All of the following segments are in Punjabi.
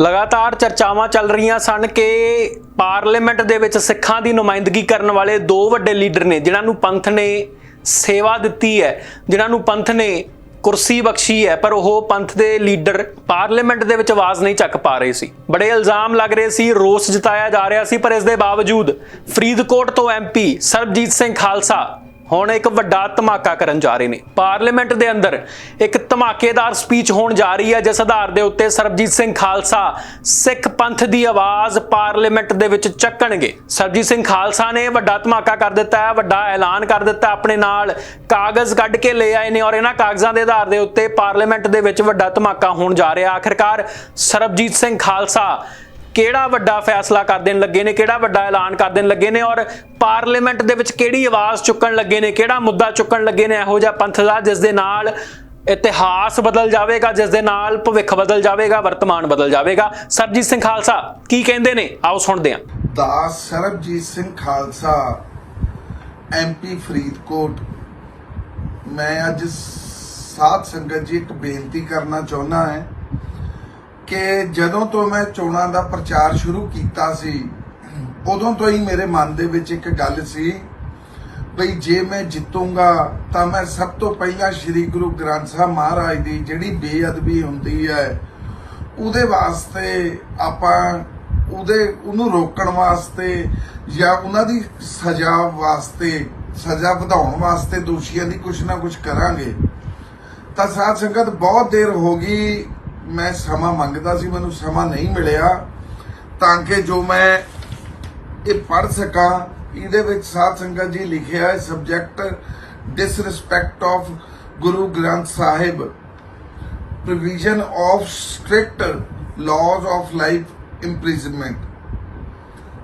ਲਗਾਤਾਰ ਚਰਚਾਵਾਂ ਚੱਲ ਰਹੀਆਂ ਸਨ ਕਿ ਪਾਰਲੀਮੈਂਟ ਦੇ ਵਿੱਚ ਸਿੱਖਾਂ ਦੀ ਨੁਮਾਇੰਦਗੀ ਕਰਨ ਵਾਲੇ ਦੋ ਵੱਡੇ ਲੀਡਰ ਨੇ, ਜਿਨ੍ਹਾਂ ਨੂੰ ਪੰਥ ਨੇ ਸੇਵਾ ਦਿੱਤੀ ਹੈ, ਜਿਨ੍ਹਾਂ ਨੂੰ ਪੰਥ ਨੇ ਕੁਰਸੀ ਬਖਸ਼ੀ ਹੈ, ਪਰ ਉਹ ਪੰਥ ਦੇ ਲੀਡਰ ਪਾਰਲੀਮੈਂਟ ਦੇ ਵਿੱਚ ਆਵਾਜ਼ ਨਹੀਂ ਚੱਕ ਪਾ ਰਹੇ ਸੀ। ਬੜੇ ਇਲਜ਼ਾਮ ਲੱਗ ਰਹੇ ਸੀ, ਰੋਸ ਜਤਾਇਆ ਜਾ ਰਿਹਾ ਸੀ, ਪਰ ਇਸ ਦੇ ਬਾਵਜੂਦ ਫਰੀਦਕੋਟ ਤੋਂ ਐਮਪੀ ਸਰਬਜੀਤ ਸਿੰਘ ਖਾਲਸਾ ਹੁਣ ਇੱਕ ਵੱਡਾ ਧਮਾਕਾ ਕਰਨ ਜਾ ਰਹੇ ਨੇ। ਪਾਰਲੀਮੈਂਟ ਦੇ ਅੰਦਰ ਇੱਕ ਧਮਾਕੇਦਾਰ ਸਪੀਚ ਹੋਣ ਜਾ ਰਹੀ ਹੈ, ਜਿਸ ਆਧਾਰ ਦੇ ਉੱਤੇ ਸਰਬਜੀਤ ਸਿੰਘ ਖਾਲਸਾ ਸਿੱਖ ਪੰਥ ਦੀ ਆਵਾਜ਼ ਪਾਰਲੀਮੈਂਟ ਦੇ ਵਿੱਚ ਚੱਕਣਗੇ। ਸਰਬਜੀਤ ਸਿੰਘ ਖਾਲਸਾ ਨੇ ਵੱਡਾ ਧਮਾਕਾ ਕਰ ਦਿੱਤਾ ਹੈ, ਵੱਡਾ ਐਲਾਨ ਕਰ ਦਿੱਤਾ ਆਪਣੇ ਨਾਲ। ਕਾਗਜ਼ ਕੱਢ ਕੇ ਲੈ ਆਏ ਨੇ ਔਰ ਇਹਨਾਂ ਕਾਗਜ਼ਾਂ ਦੇ ਆਧਾਰ ਦੇ ਉੱਤੇ ਪਾਰਲੀਮੈਂਟ ਦੇ ਵਿੱਚ ਵੱਡਾ ਧਮਾਕਾ ਹੋਣ ਜਾ ਰਿਹਾ। ਆਖਿਰਕਾਰ ਸਰਬਜੀਤ ਸਿੰਘ ਖਾਲਸਾ ਕਿਹੜਾ ਵੱਡਾ ਫੈਸਲਾ ਕਰ ਦੇਣ ਲੱਗੇ ਨੇ, ਕਿਹੜਾ ਵੱਡਾ ਐਲਾਨ ਕਰ ਦੇਣ ਲੱਗੇ ਨੇ ਔਰ ਪਾਰਲੀਮੈਂਟ ਦੇ ਵਿੱਚ ਕਿਹੜੀ ਆਵਾਜ਼ ਚੁੱਕਣ ਲੱਗੇ ਨੇ, ਕਿਹੜਾ ਮੁੱਦਾ ਚੁੱਕਣ ਲੱਗੇ ਨੇ, ਇਹੋ ਜਿਹਾ ਪੰਥ ਦਾ ਜਿਸ ਦੇ ਨਾਲ ਇਤਿਹਾਸ ਬਦਲ ਜਾਵੇਗਾ, ਜਿਸ ਦੇ ਨਾਲ ਭਵਿੱਖ ਬਦਲ ਜਾਵੇਗਾ, ਵਰਤਮਾਨ ਬਦਲ ਜਾਵੇਗਾ। ਸਰਜੀਤ ਸਿੰਘ ਖਾਲਸਾ, ਕੀ ਕਹਿੰਦੇ ਨੇ? ਆਓ ਸੁਣਦੇ ਹਾਂ। ਦਾਸ ਸਰਬਜੀਤ ਸਿੰਘ ਖਾਲਸਾ ਐਮਪੀ ਫਰੀਦਕੋਟ। ਮੈਂ ਅੱਜ ਸਾਧ ਸੰਗਤ ਜੀ ਇੱਕ ਬੇਨਤੀ ਕਰਨਾ ਚਾਹੁੰਦਾ ਹਾਂ ਕਿ ਜਦੋਂ ਤੋਂ ਮੈਂ ਚੋਣਾਂ ਦਾ ਪ੍ਰਚਾਰ ਸ਼ੁਰੂ ਕੀਤਾ ਸੀ, ਉਦੋਂ ਤੋਂ ਹੀ ਮੇਰੇ ਮਨ ਦੇ ਵਿੱਚ ਇੱਕ ਗੱਲ ਸੀ ਬਈ ਜੇ ਮੈਂ ਜਿੱਤੂੰਗਾ ਤਾਂ ਮੈਂ ਸਭ ਤੋਂ ਪਹਿਲਾਂ ਸ੍ਰੀ ਗੁਰੂ ਗ੍ਰੰਥ ਸਾਹਿਬ ਮਹਾਰਾਜ ਦੀ ਜਿਹੜੀ ਬੇਅਦਬੀ ਹੁੰਦੀ ਹੈ, ਉਹਦੇ ਵਾਸਤੇ ਆਪਾਂ ਉਹਦੇ, ਉਹਨੂੰ ਰੋਕਣ ਵਾਸਤੇ ਜਾਂ ਉਹਨਾਂ ਦੀ ਸਜ਼ਾ ਵਾਸਤੇ, ਸਜ਼ਾ ਵਧਾਉਣ ਵਾਸਤੇ ਦੋਸ਼ੀਆਂ ਦੀ ਕੁਛ ਨਾ ਕੁਛ ਕਰਾਂਗੇ। ਤਾਂ ਸਾਧ ਸੰਗਤ, ਬਹੁਤ ਦੇਰ ਹੋ ਗਈ ਮੈਂ ਸਮਾਂ ਮੰਗਦਾ ਸੀ ਮੈਨੂੰ ਸਮਾਂ ਨਹੀਂ ਮਿਲਿਆ ਤਾਂ ਕਿ ਜੋ ਮੈਂ ਇਹ ਪੜ ਸਕਾਂ ਇਹਦੇ ਵਿੱਚ ਸਾਧ ਸੰਗਤ ਜੀ ਲਿਖਿਆ ਹੈ subject disrespect of Guru Granth Sahib provision of strict laws of life imprisonment.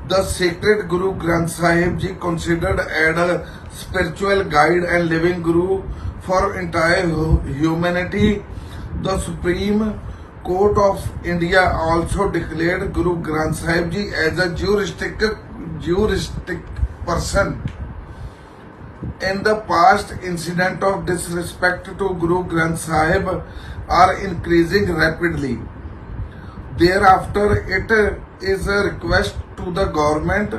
The sacred Guru Granth Sahib Ji considered as a spiritual guide and living Guru for entire hu- humanity. The Supreme Court of India also declared Guru Granth Sahib Ji as a juristic, juristic person. In the past, incident of disrespect to Guru Granth Sahib are increasing rapidly. Thereafter, it is a request to the government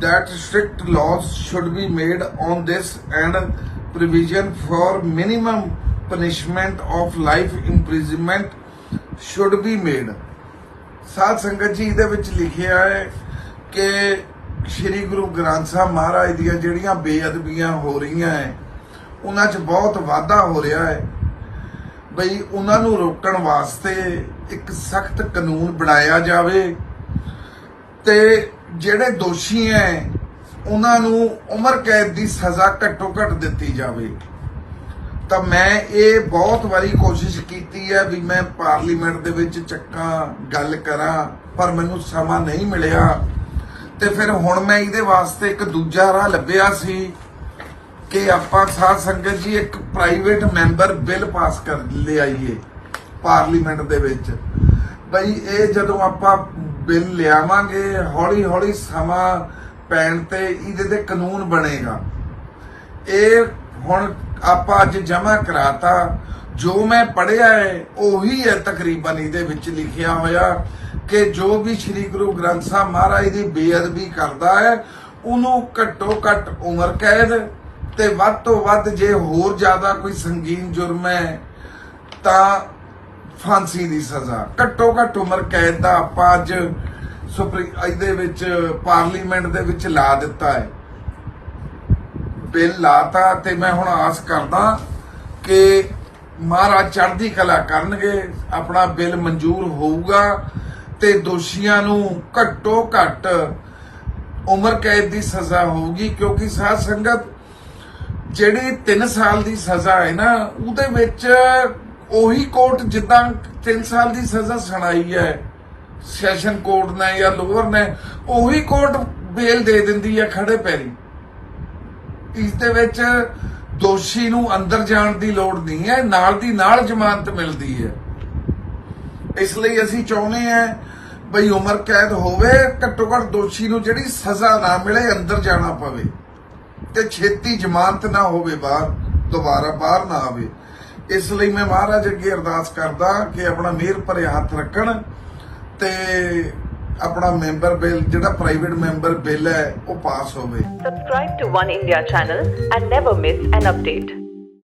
that strict laws should be made on this and provision for minimum punishment of life imprisonment should be made. ਸਾਧ ਸੰਗਤ ਜੀ, ਇਹਦੇ ਵਿੱਚ ਲਿਖਿਆ ਹੈ ਕਿ ਸ੍ਰੀ ਗੁਰੂ ਗ੍ਰੰਥ ਸਾਹਿਬ ਮਹਾਰਾਜ ਦੀਆਂ ਜਿਹੜੀਆਂ ਬੇਅਦਬੀਆਂ ਹੋ ਰਹੀਆਂ ਹੈ, ਉਹਨਾਂ 'ਚ ਬਹੁਤ ਵਾਧਾ ਹੋ ਰਿਹਾ ਹੈ। ਬਈ ਉਹਨਾਂ ਨੂੰ ਰੋਕਣ ਵਾਸਤੇ ਇੱਕ ਸਖਤ ਕਾਨੂੰਨ ਬਣਾਇਆ ਜਾਵੇ ਤੇ ਜਿਹੜੇ ਦੋਸ਼ੀ ਹੈ, ਉਹਨਾਂ ਨੂੰ ਉਮਰ ਕੈਦ ਦੀ ਸਜ਼ਾ ਘੱਟੋ ਘੱਟ ਦਿੱਤੀ ਜਾਵੇ। ਤਾਂ ਮੈਂ ਇਹ ਬਹੁਤ ਵਾਰੀ ਕੋਸ਼ਿਸ਼ ਕੀਤੀ ਹੈ ਵੀ ਮੈਂ ਪਾਰਲੀਮੈਂਟ ਦੇ ਵਿੱਚ ਚੱਕਾਂ, ਗੱਲ ਕਰਾਂ, ਪਰ ਮੈਨੂੰ ਸਮਾਂ ਨਹੀਂ ਮਿਲਿਆ। ਤੇ ਫਿਰ ਹੁਣ ਮੈਂ ਇਹਦੇ ਵਾਸਤੇ ਇੱਕ ਦੂਜਾ ਰਾਹ ਲੱਭਿਆ ਸੀ ਕਿ ਆਪਾਂ ਸਾਧ ਸੰਗਤ ਜੀ ਇੱਕ ਪ੍ਰਾਈਵੇਟ ਮੈਂਬਰ ਬਿੱਲ ਪਾਸ ਕਰ ਲਿਆਈਏ ਪਾਰਲੀਮੈਂਟ ਦੇ ਵਿੱਚ। ਬਈ ਇਹ ਜਦੋਂ ਆਪਾਂ ਬਿੱਲ ਲਿਆਵਾਂਗੇ ਹੌਲੀ ਹੌਲੀ ਸਮਾਂ ਪੈਣ ਤੇ ਇਹਦੇ ਤੇ ਕਾਨੂੰਨ ਬਣੇਗਾ। ਇਹ ਹੁਣ ਆਪਾਂ ਅੱਜ ਜਮ੍ਹਾਂ ਕਰਾਤਾ। ਜੋ ਮੈਂ ਪੜਿਆ ਹੈ, ਉਹੀ ਹੈ ਤਕਰੀਬਨ ਇਹਦੇ ਵਿੱਚ ਲਿਖਿਆ ਹੋਇਆ ਕਿ ਜੋ ਵੀ ਸ੍ਰੀ ਗੁਰੂ ਗ੍ਰੰਥ ਸਾਹਿਬ ਮਹਾਰਾਜ ਦੀ ਬੇਅਦਬੀ ਕਰਦਾ ਹੈ, ਉਹਨੂੰ ਘੱਟੋ ਘੱਟ ਉਮਰ ਕੈਦ ਤੇ ਵੱਧ ਤੋਂ ਵੱਧ ਜੇ ਹੋਰ ਜ਼ਿਆਦਾ ਕੋਈ ਸੰਗੀਨ ਜੁਰਮ ਹੈ, ਤਾਂ ਫਾਂਸੀ ਦੀ ਸਜ਼ਾ। ਘੱਟੋ ਘੱਟ ਉਮਰ ਕੈਦ ਦਾ ਆਪਾਂ ਅੱਜ ਸੁਪਰੀ ਇਹਦੇ ਵਿੱਚ, ਪਾਰਲੀਮੈਂਟ ਦੇ ਵਿੱਚ ਲਾ ਦਿੱਤਾ ਹੈ। ਬਿੱਲ ਲਾਤਾ ਤੇ ਮੈਂ ਹੁਣ ਆਸ ਕਰਦਾ ਕਿ ਮਹਾਰਾਜ ਚੜ੍ਹਦੀ ਕਲਾ ਕਰਨਗੇ, ਆਪਣਾ ਬਿੱਲ ਮਨਜ਼ੂਰ ਹੋਊਗਾ ਤੇ ਦੋਸ਼ੀਆਂ ਨੂੰ ਘੱਟੋ ਘੱਟ ਉਮਰ ਕੈਦ ਦੀ ਸਜ਼ਾ ਹੋਊਗੀ, ਕਿਉਂਕਿ ਸਾਧ ਸੰਗਤ ਜਿਹੜੀ 3 ਸਾਲ ਦੀ ਸਜ਼ਾ ਹੈ ਨਾ, ਉਹਦੇ ਵਿੱਚ ਉਹੀ ਕੋਰਟ ਜਿੱਦਾਂ 3 ਸਾਲ ਦੀ ਸਜ਼ਾ ਸੁਣਾਈ ਹੈ, ਸੈਸ਼ਨ ਕੋਰਟ ਨੇ ਜਾਂ ਲੋਅਰ ਨੇ, ਉਹੀ ਕੋਰਟ ਬੇਲ ਦੇ ਦਿੰਦੀ ਹੈ ਖੜੇ ਪੈਰੀ। ਇਸ ਦੇ ਵਿੱਚ ਦੋਸ਼ੀ ਨੂੰ ਅੰਦਰ ਜਾਣ ਦੀ ਲੋੜ ਨਹੀਂ ਹੈ, ਨਾਲ ਦੀ ਨਾਲ ਜ਼ਮਾਨਤ ਮਿਲਦੀ ਹੈ। ਇਸ ਲਈ ਅਸੀਂ ਚਾਹੁੰਦੇ ਹਾਂ ਬਈ ਉਮਰ ਕੈਦ ਹੋਵੇ, ਘੱਟੋ ਘੱਟ ਦੋਸ਼ੀ ਨੂੰ ਜਿਹੜੀ ਸਜ਼ਾ ਨਾ ਮਿਲੇ, ਅੰਦਰ ਜਾਣਾ ਪਵੇ ਤੇ ਛੇਤੀ ਜ਼ਮਾਨਤ ਨਾ ਹੋਵੇ ਬਾਹਰ, ਦੁਬਾਰਾ ਬਾਹਰ ਨਾ ਆਵੇ। ਇਸ ਲਈ ਮੈਂ ਮਹਾਰਾਜ ਅੱਗੇ ਅਰਦਾਸ ਕਰਦਾ ਕਿ ਆਪਣਾ ਮਿਹਰ ਭਰੇ ਹੱਥ ਰੱਖਣ ਤੇ ਆਪਣਾ ਮੈਂਬਰ ਬਿੱਲ ਜਿਹੜਾ ਪ੍ਰਾਈਵੇਟ ਮੈਂਬਰ ਬਿੱਲ ਹੈ ਉਹ ਪਾਸ ਹੋਵੇ Subscribe to One India channel and never miss an update.